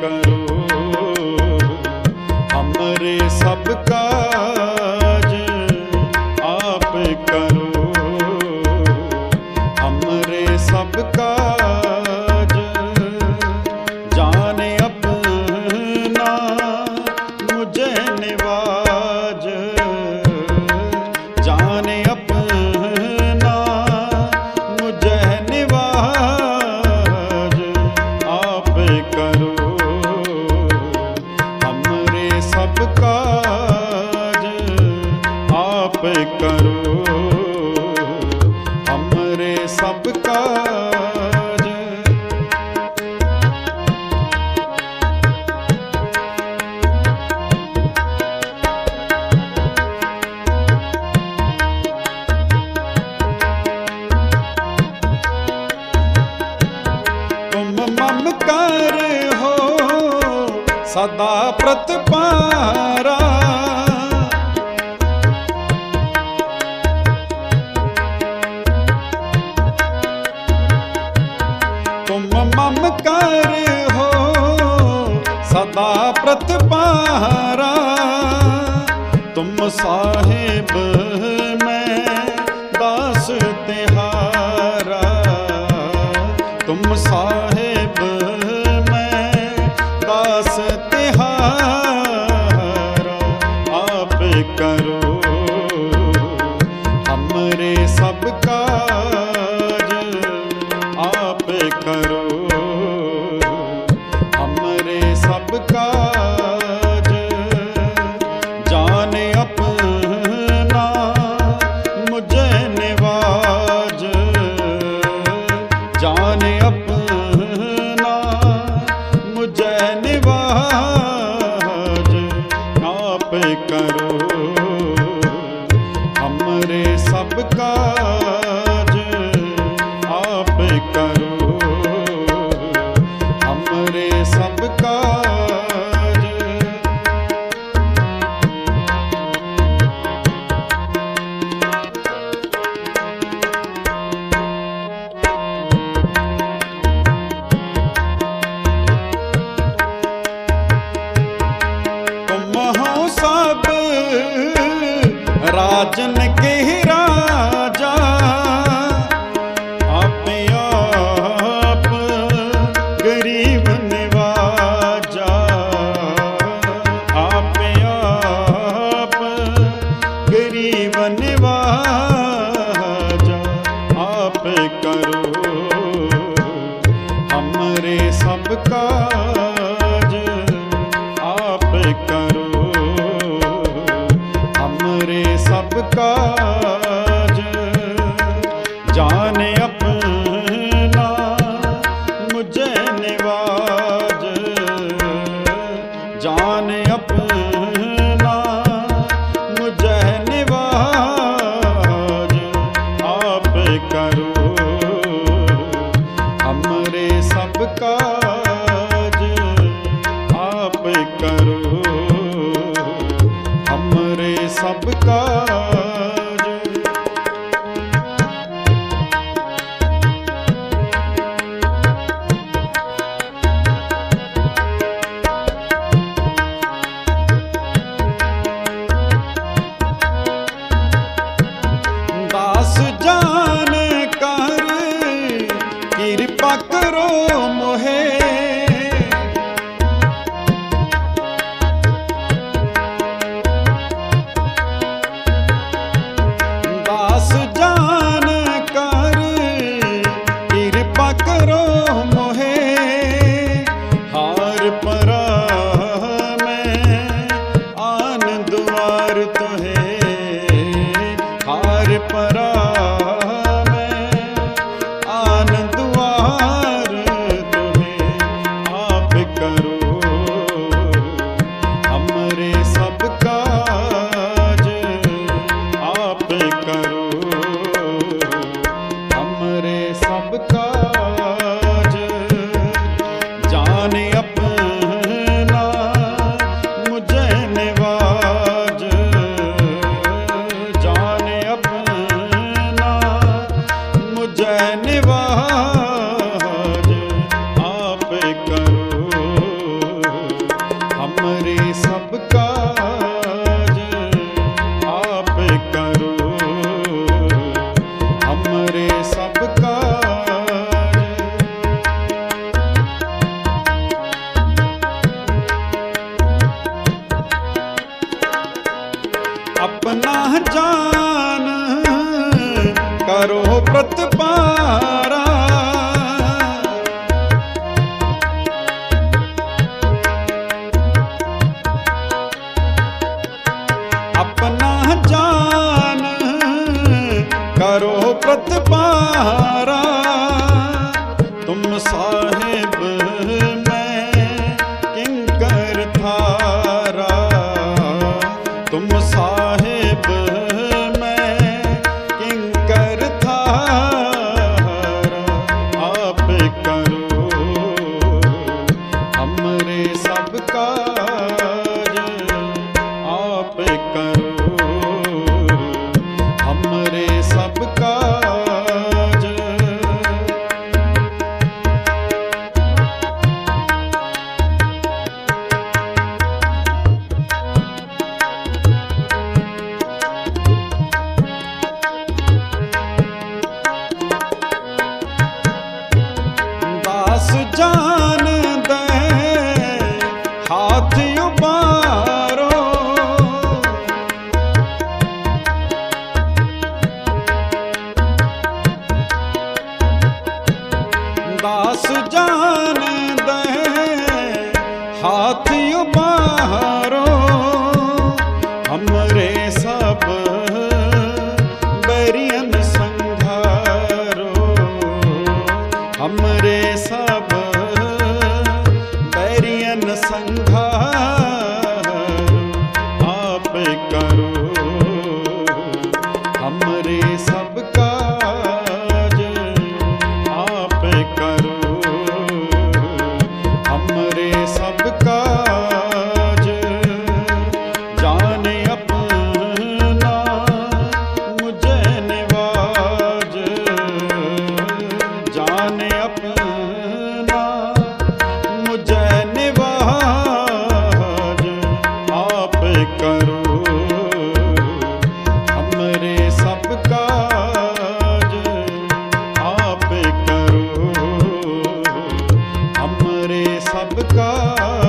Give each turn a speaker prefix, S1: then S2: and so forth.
S1: ਕਰੋ। ਅਮਰੇ ਸਭ ਕਾਜ ਆਪ ਕਰੋ। ਅਮਰੇ ਸਭ ਕਾਜ ਜਾਣ ਆਪਣਾ ਮੁਝੇ ਨਿਵਾਜ। ਜਾਣ ਕਰੋ। ਹੋ ਸਦਾ ਪ੍ਰਤਪਾਰਾ ਤੁਮ ਮਮ ਕਰ ਹੋ ਸਦਾ ਪ੍ਰਤਪਾਰਾ ਤੁਮ ਸਾਹਿਬ ਆਪਣਾ ਜਾਨ ਕਰੋ ਪ੍ਰਤਪਾਹ ਹਾਥ ਉਬਾਰੋ ਸਭ का